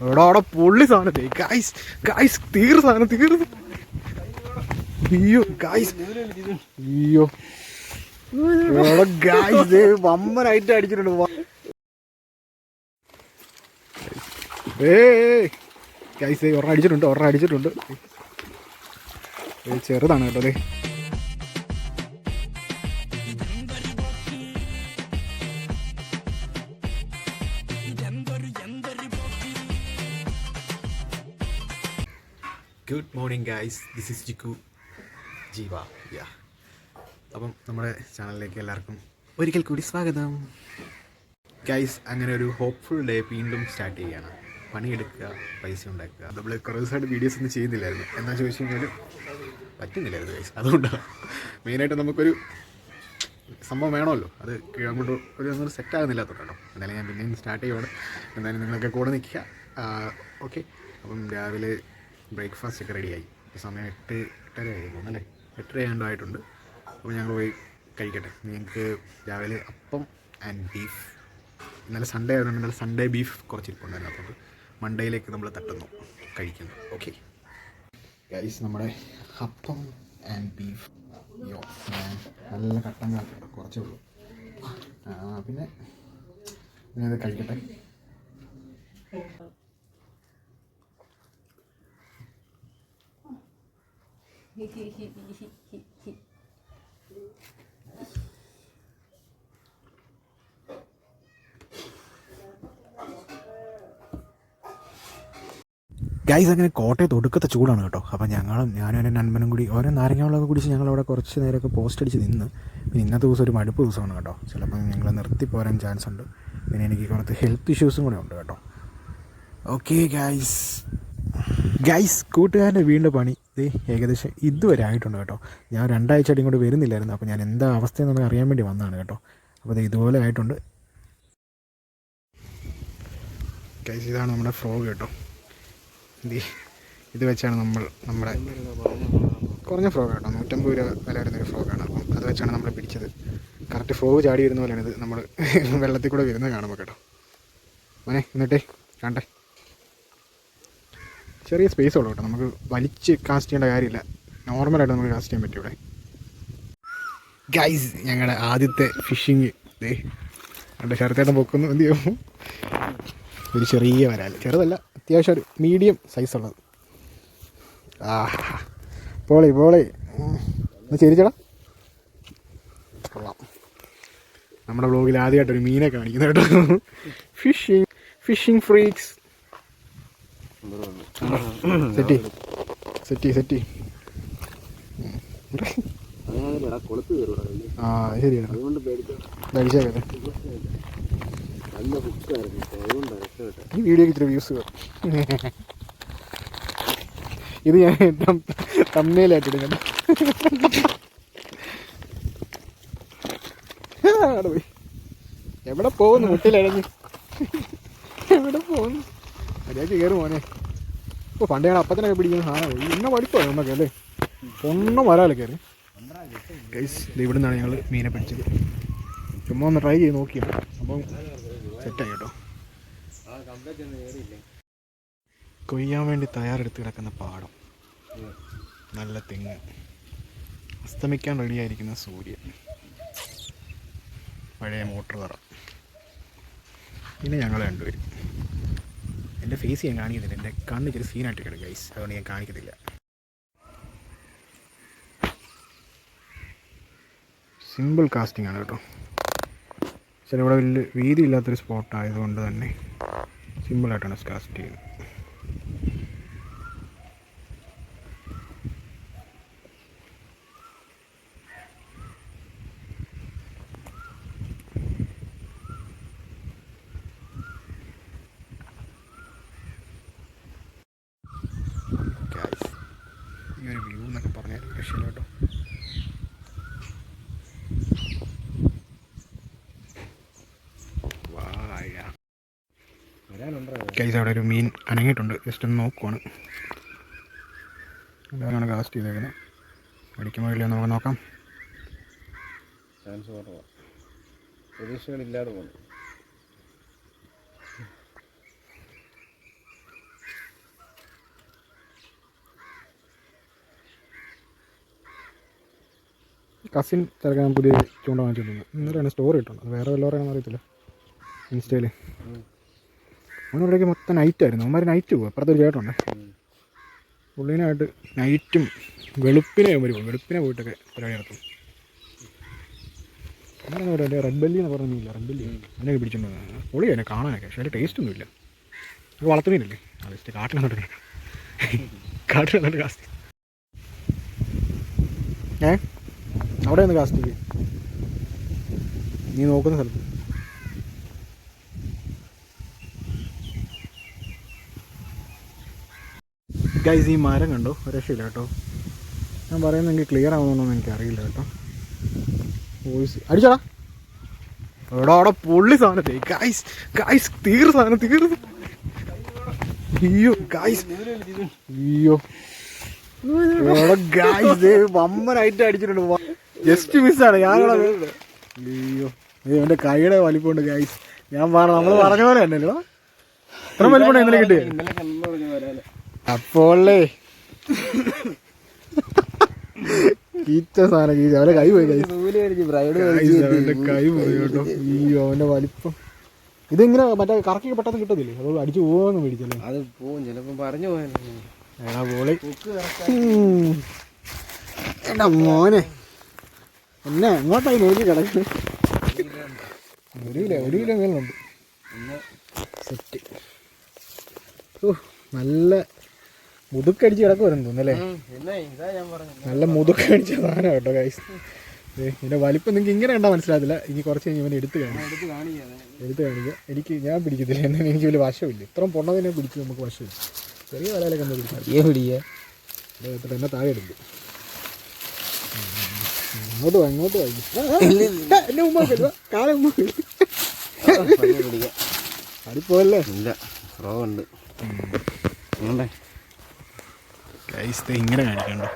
എടാ അവിടെ പൊള്ളി സാധനത്തെ ഗായ്സ് ഗായ്സ് തീർ സാധനം തീർന്നു അയ്യോ ഗായ്സ് അയ്യോ. എടാ ഗായ്സ് വമ്മനായിട്ട് അടിച്ചിട്ടുണ്ട്. ഏ ഗായ്സ് ഒരെണ്ണം അടിച്ചിട്ടുണ്ട് ഒരെണ്ണം അടിച്ചിട്ടുണ്ട്. ചെറുതാണ് കേട്ടോ അതെ good morning guys this is Jikku Jeeva. Yeah അപ്പം നമ്മുടെ ചാനലിലേക്ക് എല്ലാവർക്കും ഒരിക്കൽ കൂടി സ്വാഗതം. ഗൈസ് അങ്ങനെ ഒരു ഹോപ്പ്ഫുൾ ഡേ വീണ്ടും സ്റ്റാർട്ട് ചെയ്യുകയാണ് പണിയെടുക്കുക പൈസ ഉണ്ടാക്കുക. നമ്മൾ കുറേ ദിവസമായിട്ട് വീഡിയോസ് ഒന്നും ചെയ്യുന്നില്ലായിരുന്നു. എന്നാ ചോദിച്ചു കഴിഞ്ഞാൽ പറ്റുന്നില്ലായിരുന്നു ഗൈസ് അതുകൊണ്ടാണ് മെയിനായിട്ട് നമുക്കൊരു സംഭവം വേണമല്ലോ. അത് അങ്ങോട്ട് ഒരു ഒന്നും സെറ്റ് ആകുന്നില്ലാത്തതുകൊണ്ടോ എന്തായാലും ഞാൻ പിന്നെയും സ്റ്റാർട്ട് ചെയ്യുവാണ്. എന്തായാലും നിങ്ങളൊക്കെ കൂടെ നിൽക്കുക. ഓക്കെ അപ്പം രാവിലെ ബ്രേക്ക്ഫാസ്റ്റ് ഒക്കെ റെഡിയായി ഇപ്പോൾ സമയം എട്ട് എട്ടര ആയിരുന്നു അല്ലേ? എട്ടര ആയിട്ടുണ്ട്. അപ്പോൾ ഞങ്ങൾ പോയി കഴിക്കട്ടെ. ഞങ്ങൾക്ക് രാവിലെ അപ്പം ആൻഡ് ബീഫ് ഇന്നലെ സൺഡേ ആയതുകൊണ്ട് ഇന്നലെ സൺഡേ ബീഫ് കുറച്ച് ഇരിപ്പുണ്ടായിരുന്നു അപ്പോൾ മൺഡേയിലേക്ക് നമ്മൾ തട്ടുന്നു. കഴിക്കുന്നു. ഓക്കെ ഗൈസ് നമ്മുടെ അപ്പം ആൻഡ് ബീഫ് യോ നല്ല കട്ടൻ കാപ്പി കുറച്ചേ ഉള്ളൂ. പിന്നെ ഞാനത് കഴിക്കട്ടെ. ഗൈസ് അങ്ങനെ കോട്ടയത്ത് ഒടുക്കത്തെ ചൂടാണ് കേട്ടോ. അപ്പോൾ ഞങ്ങളും ഞാനും എന്റെ നന്മനും കൂടി ഓരോ നാരങ്ങാവെള്ളമൊക്കെ കുടിച്ച് ഞങ്ങളവിടെ കുറച്ച് നേരമൊക്കെ പോസ്റ്റ് അടിച്ച് നിന്ന്. പിന്നെ ഇന്നത്തെ ദിവസം ഒരു മടുപ്പ് ദിവസമാണ് കേട്ടോ. ചിലപ്പോൾ ഞങ്ങൾ നിർത്തി പോരാൻ ചാൻസ് ഉണ്ട്. പിന്നെ എനിക്ക് കുറച്ച് ഹെൽത്ത് ഇഷ്യൂസും കൂടെ ഉണ്ട് കേട്ടോ. ഓക്കെ ഗൈസ് ഗൈസ് കൂട്ടുകാരന്റെ വീണ്ടും പണി. ഇത് ഏകദേശം ഇതുവരെ ആയിട്ടുണ്ട് കേട്ടോ. ഞാൻ രണ്ടാഴ്ച അടി ഇങ്ങോട്ട് വരുന്നില്ലായിരുന്നു. അപ്പോൾ ഞാൻ എന്താ അവസ്ഥയെന്നൊന്ന് അറിയാൻ വേണ്ടി വന്നതാണ് കേട്ടോ. അപ്പോൾ ഇത് ഇതുപോലെ ആയിട്ടുണ്ട്. ഇതാണ് നമ്മുടെ ഫ്രോഗ് കേട്ടോ. ഇത് വെച്ചാണ് നമ്മൾ നമ്മുടെ കുറഞ്ഞ ഫ്രോഗ് കേട്ടോ. നൂറ്റമ്പത് രൂപ വില വരുന്നൊരു ഫ്രോഗാണ് അപ്പം അത് വെച്ചാണ് നമ്മൾ പിടിച്ചത്. കറക്റ്റ് ഫ്രോഗ് ചാടി വരുന്ന പോലെയാണ് ഇത് നമ്മൾ വെള്ളത്തിൽ കൂടെ വരുന്നത് കാണുമ്പോൾ കേട്ടോ. മോനെ എന്നിട്ടേ കണ്ടേ? ചെറിയ സ്പേസ് ഉള്ളൂ കേട്ടോ. നമുക്ക് വലിച്ച് കാസ്റ്റ് ചെയ്യേണ്ട കാര്യമില്ല. നോർമലായിട്ട് നമുക്ക് കാസ്റ്റ് ചെയ്യാൻ പറ്റും ഇവിടെ. ഗൈസ് ഞങ്ങളുടെ ആദ്യത്തെ ഫിഷിങ് ദേ എന്റെ ശരത്തേട്ടൻ പൊക്കുന്നു. എന്ത് ചെയ്യും? ഒരു ചെറിയ വരാൽ ചെറുതല്ല അത്യാവശ്യം ഒരു മീഡിയം സൈസ് ഉള്ളത്. ആ പോളി പോളി. ഒന്ന് ചിരിച്ചടാ. കൊള്ളാം. നമ്മുടെ ബ്ലോഗിൽ ആദ്യമായിട്ടൊരു മീനെ കാണിക്കുന്നു കേട്ടോ. ഫിഷിങ് ഫിഷിങ് ഫ്രീക്സ് സെറ്റി. സെറ്റി ആ ശരിയാണ്. ഈ വീഡിയോക്ക് വ്യൂസ് ഇത് ഞാൻ തമ്മയിലായിട്ട് എടുക്കണം. അവിടെ പോയി. എവിടെ പോകുന്നു? മുട്ടിലടഞ്ഞ്. എവിടെ പോകുന്നു? മര്യാദയ്ക്ക് കയറി മോനെ. ഇപ്പോൾ പണ്ട് ഞാൻ അപ്പത്തിനൊക്കെ പിടിക്കുന്ന സാധനം. ഇന്ന പഠിപ്പോ നമുക്ക് അല്ലേ? ഒന്നും വരാല്ലേ കയറി ഗൈസ് ഇവിടെ നിന്നാണ് ഞങ്ങൾ മീനെ പിടിച്ചത്. ചുമ്മാ ഒന്ന് ട്രൈ ചെയ്ത് നോക്കിയാണ് അപ്പം സെറ്റായി കേട്ടോ. കൊയ്യാൻ വേണ്ടി തയ്യാറെടുത്ത് കിടക്കുന്ന പാടം. നല്ല തെങ്ങ്. അസ്തമിക്കാൻ റെഡിയായിരിക്കുന്ന സൂര്യൻ. പഴയ മോട്ടർ തറ. പിന്നെ ഞങ്ങൾ രണ്ടുപേരും. എന്റെ ഫേസ് ഞാൻ കാണിക്കുന്നില്ല. എന്റെ കണ്ണ് ഇച്ചിരി സീനായിട്ട് കിടക്കും ഗൈസ് അതുകൊണ്ട് ഞാൻ കാണിക്കത്തില്ല സിമ്പിൾ കാസ്റ്റിംഗ് ആണ് കേട്ടോ. ചില ഇവിടെ വലിയ വീതി ഇല്ലാത്തൊരു സ്പോട്ട് ആയതുകൊണ്ട് തന്നെ സിമ്പിളായിട്ടാണ് കാസ്റ്റ് ചെയ്യുന്നത്. ഒരു വ്യൂ എന്നൊക്കെ പറഞ്ഞാൽ രക്ഷയില്ല കേട്ടോ. കൈസ് അവിടെ ഒരു മീൻ അനങ്ങിയിട്ടുണ്ട്. ജസ്റ്റ് ഒന്ന് നോക്കുവാണ്. എല്ലാവരാണ് കാസ്റ്റ് ചെയ്തേക്കുന്നത്? മേടിക്കുമ്പോൾ ഇല്ലയോ നമുക്ക് നോക്കാം. ചാൻസ് കുറവാണ് പ്രതീക്ഷകളില്ലാതെ പോകുന്നു കസിൻ ചെറുക്കാൻ പുതിയ ചൂണ്ട വാങ്ങിച്ചിട്ടുണ്ട്. ഇന്നലെയാണ് സ്റ്റോറി ഇട്ടുണ്ട് അത് വേറെ വല്ലവരാണെന്ന് അറിയത്തില്ല. ഇൻസ്റ്റയിൽ അവനവിടേക്ക് മൊത്തം നൈറ്റായിരുന്നു അവന്മാർ നൈറ്റ് പോകും അപ്പുറത്തെ ഒരു ചേട്ടുണ്ട് പുള്ളീനായിട്ട് നൈറ്റും വെളുപ്പിനെ അവർ പോകും വെളുപ്പിനെ പോയിട്ടൊക്കെ പരിപാടി നടത്തും. അങ്ങനെ പറയുക റെഡ് ബെല്ലി എന്ന് പറഞ്ഞൊന്നുമില്ല റെഡ് ബെല്ലി അതിനൊക്കെ വന്നതാണ്. പൊളി അതിനെ കാണാനൊക്കെ. പക്ഷേ അതിന്റെ ടേസ്റ്റ് ഒന്നുമില്ല. അത് വളർത്തുന്നില്ലേ അത് ജസ്റ്റ് കാട്ടിൽ നിന്നിട്ട് കാട്ടിൽ കാസ്റ്റ് ഏ? അവിടെ നിന്ന് കാസ്റ്റ് ചെയ്യ്. നീ നോക്കുന്ന സ്ഥലത്ത് ഗൈസ് ഈ മരം കണ്ടോ? രക്ഷയില്ല കേട്ടോ. ഞാൻ പറയുന്നത് എനിക്ക് ക്ലിയർ ആവുന്നുണ്ടോന്ന് എനിക്ക് അറിയില്ല കേട്ടോ. വോയിസ് അടിച്ചോടാ. എടാ അവിടെ പൊള്ളി സാധനത്തെ ഗൈസ് ഗൈസ് തീർ സാധനം തീർന്നു അയ്യോ ഗൈസ് അയ്യോ. ഗൈസ് വമ്മനായിട്ട് അടിച്ചിട്ടുണ്ട്. ജസ്റ്റ് മിസ്സാണ്. ഞാനിവിടെ അയ്യോ. അയ്യോ എന്റെ കൈയുടെ വലിപ്പമുണ്ട് ഗൈസ് ഞാൻ പറഞ്ഞു നമ്മൾ പറഞ്ഞ പോലെ തന്നെയല്ലോ ഇത്ര വലിപ്പമുണ്ട് ഇന്നലെ വരാല്ലേ അപ്പോളേ. കീറ്റ സാധനം കീച്ച അവന്റെ കൈ പോയി അവന്റെ കൈ പോയി കേട്ടോ. അയ്യോ അവന്റെ വലിപ്പം. ഇതെങ്ങനെ മറ്റേ കറക്കി പെട്ടെന്ന് കിട്ടത്തില്ലേ? അത് അടിച്ചു പോവാന്ന് മേടിച്ചല്ലേ? അത് പോവും ചിലപ്പോ പറഞ്ഞു എടാ പോളി. എടാ മോനെ. എന്നെ എങ്ങോട്ടായി നോക്കി കിടക്കുന്നത് ഒരു കിലോ ഒരു കിലോ മേലുണ്ട് സെറ്റ്. ഓ നല്ല മുതുക്കടിച്ച് കിടക്കുമായിരുന്നു തോന്നുന്നല്ലേ? പറഞ്ഞത്. നല്ല മുതുക്കടിച്ച സാധനം കേട്ടോ കൈസ് ഇതിന്റെ വലിപ്പം നിങ്ങൾക്ക് ഇങ്ങനെ കണ്ടാൽ മനസ്സിലാകത്തില്ല. ഇനി കുറച്ച് കഴിഞ്ഞ് ഇവനെ എടുത്ത് കാണിക്കാം. എടുത്ത് കാണിക്കുക എനിക്ക് ഞാൻ പിടിക്കത്തില്ല. എന്നാൽ എനിക്ക് വലിയ വശമില്ല. ഇത്രയും പൊണ്ണതിനെ പിടിച്ച് നമുക്ക് വശമില്ല. ചെറിയ വലയിലൊക്കെ ഒന്ന് പിടിക്കാം. ഏ പിടിക്കുക എന്നെ താഴെ എടുക്കും ഇങ്ങോട്ട് വാ ഇങ്ങോട്ട് വാ. എന്നെ ഉമ്മാക്കരുത് കാല അടിപ്പോയല്ലേ? ഇല്ല സ്രോ ഉണ്ട് ഇങ്ങനെ കാണിക്കണ്ടോ.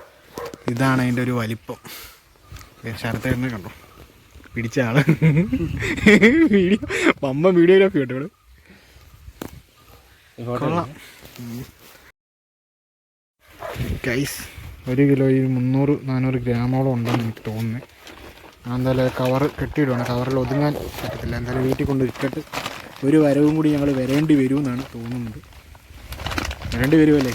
ഇതാണ് അതിന്റെ ഒരു വലിപ്പം. ശരത്തേട്ടനെ കണ്ടോ? പിടിച്ച ആൾ. വീഡിയോ അമ്മ വീഡിയോഗ്രാഫി കേട്ടോ ഇവിടെ? കൊള്ളാം. ഗൈസ് ഒരു കിലോയിൽ മുന്നൂറ് നാനൂറ് ഗ്രാമോളം ഉണ്ടെന്ന് എനിക്ക് തോന്നുന്നത് ഞാൻ എന്തായാലും കവർ കെട്ടിയിടുവാണ്. കവറിൽ ഒതുങ്ങാൻ പറ്റത്തില്ല. എന്തായാലും വീട്ടിൽ കൊണ്ട് ഇട്ടിട്ട് ഒരു വരവും കൂടി ഞങ്ങൾ വരേണ്ടി വരുമെന്നാണ് തോന്നുന്നത്. വരേണ്ടി വരുമല്ലേ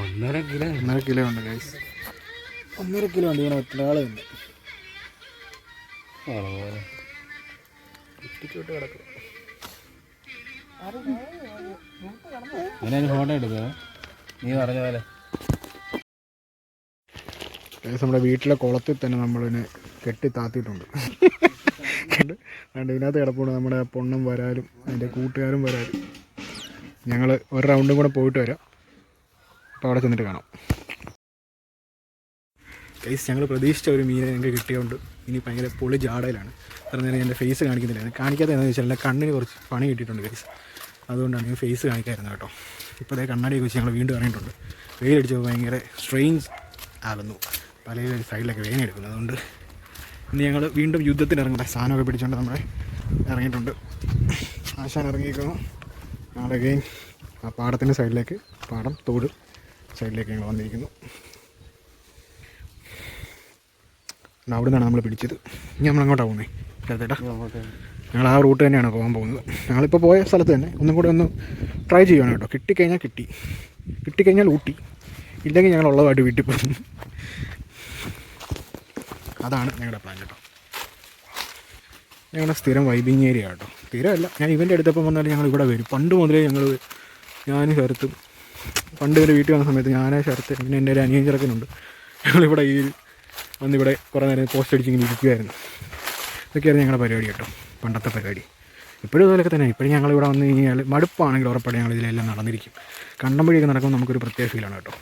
ഒന്നര കിലോ ഒന്നര കിലോ ഉണ്ട് ഗൈസ് ഒന്നര കിലോ ഉണ്ട്. ഇങ്ങനെ എത്ര ആൾ ഉണ്ട് കുട്ടിച്ചോട്ട് കിടക്കും. ഇങ്ങനെ ഫോട്ടോ എടുക്കുക നീ പറഞ്ഞ പോലെ. നമ്മുടെ വീട്ടിലെ കുളത്തിൽ തന്നെ നമ്മളിനെ കെട്ടി താത്തിയിട്ടുണ്ട്. കണ്ട് കണ്ട് ഇതിനകത്ത് കിടപ്പുണ്ട് നമ്മുടെ പൊണ്ണും വരാലും അതിന്റെ കൂട്ടുകാരും വരാലും. ഞങ്ങൾ ഒരു റൗണ്ടും കൂടെ പോയിട്ട് വരാം. അപ്പോൾ അവിടെ ചെന്നിട്ട് കാണാം. കൈസ് ഞങ്ങൾ പ്രതീക്ഷിച്ച ഒരു മീനെ ഞങ്ങൾക്ക് കിട്ടിയതുകൊണ്ട് ഇനി ഭയങ്കര പൊളി ജാടയിലാണ്. നേരം എന്റെ ഫേസ് കാണിക്കുന്നില്ല. കാണിക്കാത്ത എന്താണെന്ന് വെച്ചാൽ എന്റെ കണ്ണിന് കുറച്ച് പണി കിട്ടിയിട്ടുണ്ട് ഗൈസ് അതുകൊണ്ടാണ് ഞാൻ ഫേസ് കാണിക്കായിരുന്നത് കേട്ടോ. ഇപ്പോൾ അതേ കണ്ണാടിയൊക്കെ വെച്ച് ഞങ്ങൾ വീണ്ടും ഇറങ്ങിയിട്ടുണ്ട്. വെയിലടിച്ചപ്പോൾ ഭയങ്കര സ്ട്രെയിൻസ് ആകുന്നു. പല സൈഡിലൊക്കെ എടുക്കുന്നു. അതുകൊണ്ട് ഇനി ഞങ്ങൾ വീണ്ടും യുദ്ധത്തിന് ഇറങ്ങട്ടെ. സാധനമൊക്കെ പിടിച്ചുകൊണ്ട് നമ്മളെ ഇറങ്ങിയിട്ടുണ്ട്. ആശാൻ ഇറങ്ങിയിരിക്കുന്നു. ഞങ്ങളൊക്കെ ആ പാടത്തിന്റെ സൈഡിലേക്ക് പാടം തോട് സൈഡിലേക്ക് ഞങ്ങൾ വന്നിരിക്കുന്നു. അവിടെ നിന്നാണ് നമ്മൾ പിടിച്ചത്. ഇനി നമ്മൾ അങ്ങോട്ടാണ് പോകുന്നത് ചേർത്തേട്ടാ ഞങ്ങൾ ആ റൂട്ട് തന്നെയാണ് പോകാൻ പോകുന്നത്. ഞങ്ങളിപ്പോൾ പോയ സ്ഥലത്ത് തന്നെ ഒന്നും കൂടെ ഒന്ന് ട്രൈ ചെയ്യണം കേട്ടോ. കിട്ടിക്കഴിഞ്ഞാൽ കിട്ടി. കിട്ടിക്കഴിഞ്ഞാൽ ഊട്ടി. ഇല്ലെങ്കിൽ ഞങ്ങൾ ഉള്ളതായിട്ട് വീട്ടിൽ പോകും അതാണ് ഞങ്ങളുടെ പ്ലാൻ കേട്ടോ. ഞങ്ങളുടെ സ്ഥിരം വൈബിങ് ഏരിയ കേട്ടോ. സ്ഥിരമല്ല. ഞാൻ ഇവന്റെ അടുത്തപ്പം വന്നാൽ ഞങ്ങൾ ഇവിടെ വരും. പണ്ട് മുതലേ ഞങ്ങൾ ഞാൻ ശരത്തും പണ്ട് ഇവർ വീട്ടിൽ വന്ന സമയത്ത് ഞാനേ ശരത്ത് പിന്നെ എന്റെ ഒരു അനിയൻ ചെറുക്കനുണ്ട്. ഞങ്ങളിവിടെ ഈ വന്നിവിടെ കുറേ നേരം പോസ്റ്റ് അടിച്ചിങ്ങനെ ഇരിക്കുമായിരുന്നു ഇതൊക്കെയായിരുന്നു ഞങ്ങളുടെ പരിപാടി കേട്ടോ. പണ്ടത്തെ പരിപാടി. ഇപ്പോഴും ഇതുപോലൊക്കെ തന്നെ ഇപ്പോഴും ഞങ്ങൾ ഇവിടെ വന്ന് കഴിഞ്ഞാൽ മടുപ്പാണെങ്കിൽ ഉറപ്പായിട്ട് ഞങ്ങൾ ഇതിലെല്ലാം നടന്നിരിക്കും. കണ്ടമ്പഴിയൊക്കെ നടക്കുമ്പോൾ നമുക്കൊരു പ്രത്യേക ഫീലാണ് കേട്ടോ.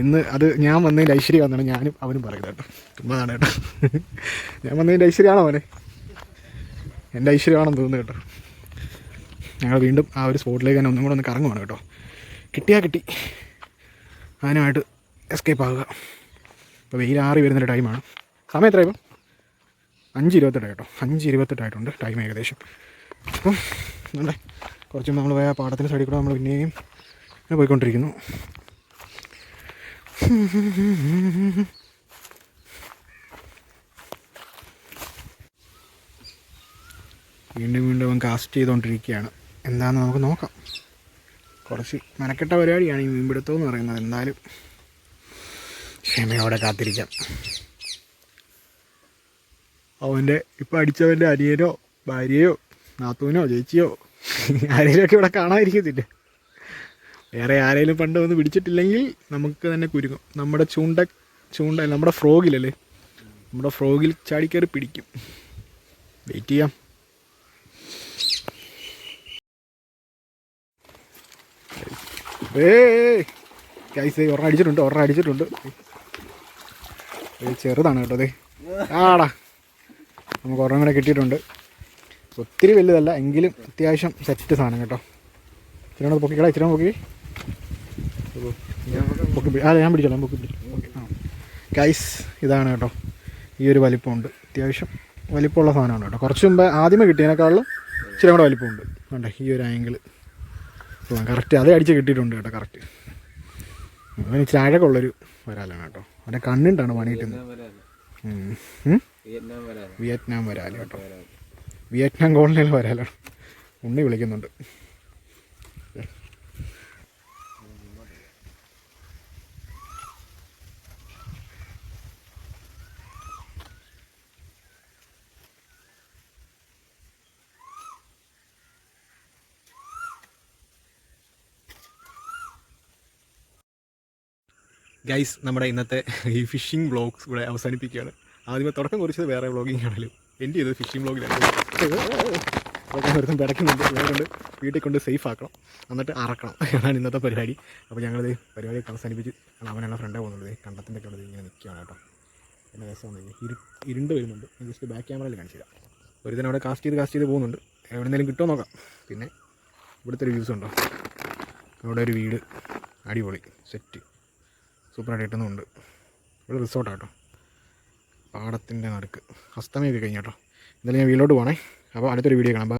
ഇന്ന് അത് ഞാൻ വന്നതിന്റെ വന്നാണ് ഞാനും അവനും പറയുന്നത് കേട്ടോ. ചുമ്മാതാണ് കേട്ടോ. ഞാൻ വന്നതിന്റെ ഐശ്വര്യമാണോ അവനെ? എന്റെ ഐശ്വര്യമാണെന്ന് തോന്നുന്നു കേട്ടോ. ഞങ്ങൾ വീണ്ടും ആ ഒരു സ്പോട്ടിലേക്ക് തന്നെ ഒന്നും കൂടെ ഒന്ന് കറങ്ങുവാണ് കേട്ടോ. കിട്ടിയാൽ കിട്ടി. അതിനുമായിട്ട് എസ്കേപ്പ് ആകുക ഇപ്പോൾ വെയിൽ ആറി വരുന്നൊരു ടൈമാണ് സമയം എത്ര ഇപ്പം? അഞ്ച് ഇരുപത്തെട്ട് കേട്ടോ. അഞ്ച് ഇരുപത്തെട്ടായിട്ടുണ്ട് ടൈം ഏകദേശം. അപ്പം നമ്മുടെ കുറച്ച് നമ്മൾ പോയ പാടത്തിന്റെ സൈഡിൽ കൂടെ നമ്മൾ പിന്നെയും ഇങ്ങനെ പോയിക്കൊണ്ടിരിക്കുന്നു. വീണ്ടും വീണ്ടും കാസ്റ്റ് ചെയ്തുകൊണ്ടിരിക്കുകയാണ് എന്താണെന്ന് നമുക്ക് നോക്കാം. കുറച്ച് മെനക്കെട്ട പരിപാടിയാണ് ഈ മീൻപിടുത്തം എന്ന് പറയുന്നത്. എന്നാലും ക്ഷമയോടെ കാത്തിരിക്കാം. അവന്റെ ഇപ്പം അടിച്ചവന്റെ അനിയനോ ഭാര്യയോ നാത്തൂനോ ചേച്ചിയോ ആരെങ്കിലുമൊക്കെ ഇവിടെ കാണാതിരിക്കത്തില്ല? വേറെ ആരെങ്കിലും പണ്ട് വന്ന് പിടിച്ചിട്ടില്ലെങ്കിൽ നമുക്ക് തന്നെ കുരുങ്ങും. നമ്മുടെ ചൂണ്ട ചൂണ്ട നമ്മുടെ ഫ്രോഗിലല്ലേ? നമ്മുടെ ഫ്രോഗിൽ ചാടിക്കയറി പിടിക്കും. വെയിറ്റ് ചെയ്യാം. കൈസ് ഒരെണ്ണം അടിച്ചിട്ടുണ്ട് ഒരെണ്ണം അടിച്ചിട്ടുണ്ട്. ചെറുതാണ് കേട്ടോ അതെ ആടാ. നമുക്ക് ഒരെണ്ണം കൂടെ കിട്ടിയിട്ടുണ്ട്. ഒത്തിരി വലുതല്ല എങ്കിലും അത്യാവശ്യം സെറ്റ് സാധനം കേട്ടോ. ഇച്ചിരി കൂടെ പൊക്കിക്കടാ ഇച്ചിരി പൊക്കി. പൊക്കി ആ ഞാൻ പിടിച്ചോളാം പൊക്കി പിടിച്ചു ഗൈസ് ഇതാണ് കേട്ടോ. ഈ ഒരു വലിപ്പമുണ്ട്. അത്യാവശ്യം വലിപ്പമുള്ള സാധനമാണ് കേട്ടോ. കുറച്ച് മുമ്പ് ആദ്യമേ കിട്ടിയതിനേക്കാളും ഇച്ചിരി കൂടെ വലിപ്പമുണ്ട്. വേണ്ട ഈ ഒരു ആംഗിൾ കറക്റ്റ് അതേ അടിച്ച് കിട്ടിയിട്ടുണ്ട് കേട്ടോ കറക്റ്റ് അവന് ഇച്ചിരി ഉള്ളൊരു വരാലാണ് കേട്ടോ. അവന്റെ കണ്ണിണ്ടാണ് പണി കിട്ടുന്നത് വിയറ്റ്നാം വരാൽ കേട്ടോ. വിയറ്റ്നാം കോളനിയിൽ വരാലാണ്. ഉണ്ണി വിളിക്കുന്നുണ്ട്. ഗൈസ് നമ്മുടെ ഇന്നത്തെ ഈ ഫിഷിംഗ് വ്ളോഗ്സ് ഇവിടെ അവസാനിപ്പിക്കുകയാണ്. ആദ്യമേ തുടക്കം കുറിച്ചത് വേറെ വ്ളോഗിങ് ആണെങ്കിലും എന്റെ ചെയ്തത് ഫിഷിംഗ് അതൊക്കെ ഒരുത്തം പിടയ്ക്കുന്നുണ്ട് ഇവരെ കൊണ്ട് വീട്ടിൽ കൊണ്ട് സേഫ് ആക്കണം. എന്നിട്ട് അറക്കണം. അതാണ് ഇന്നത്തെ പരിപാടി. അപ്പോൾ ഞങ്ങളത് പരിപാടി അവസാനിപ്പിച്ച് അവനുള്ള ഫ്രണ്ടേ പോകുന്നത്. കണ്ടത്തിന്റെ ഉള്ളത് ഇങ്ങനെ നിൽക്കുകയാണ് കേട്ടോ. എന്നെ രസമാണ് ഇരു ഇരുണ്ട് വരുന്നുണ്ട്. ജസ്റ്റ് ബാക്ക് ക്യാമറയിൽ കാണിച്ചു തരാം. ഒരുത്തൻ അവിടെ കാസ്റ്റ് ചെയ്ത് കാസ്റ്റ് ചെയ്ത് പോകുന്നുണ്ട്. എവിടെയെങ്കിലും കിട്ടുമോ നോക്കാം. പിന്നെ ഇവിടുത്തെ ഒരു വ്യൂസ് ഉണ്ടോ? അവിടെ ഒരു വീട്. അടിപൊളി. സെറ്റ് സൂപ്പറായിട്ട് കിട്ടുന്നുണ്ട് ഇവിടെ റിസോർട്ടാട്ടോ. പാടത്തിന്റെ നടുക്ക്. അസ്തമയൊക്കെ കഴിഞ്ഞാട്ടോ എന്തായാലും ഞാൻ വീട്ടിലോട്ട് പോകണേ അപ്പോൾ അടുത്തൊരു വീഡിയോ കാണാം.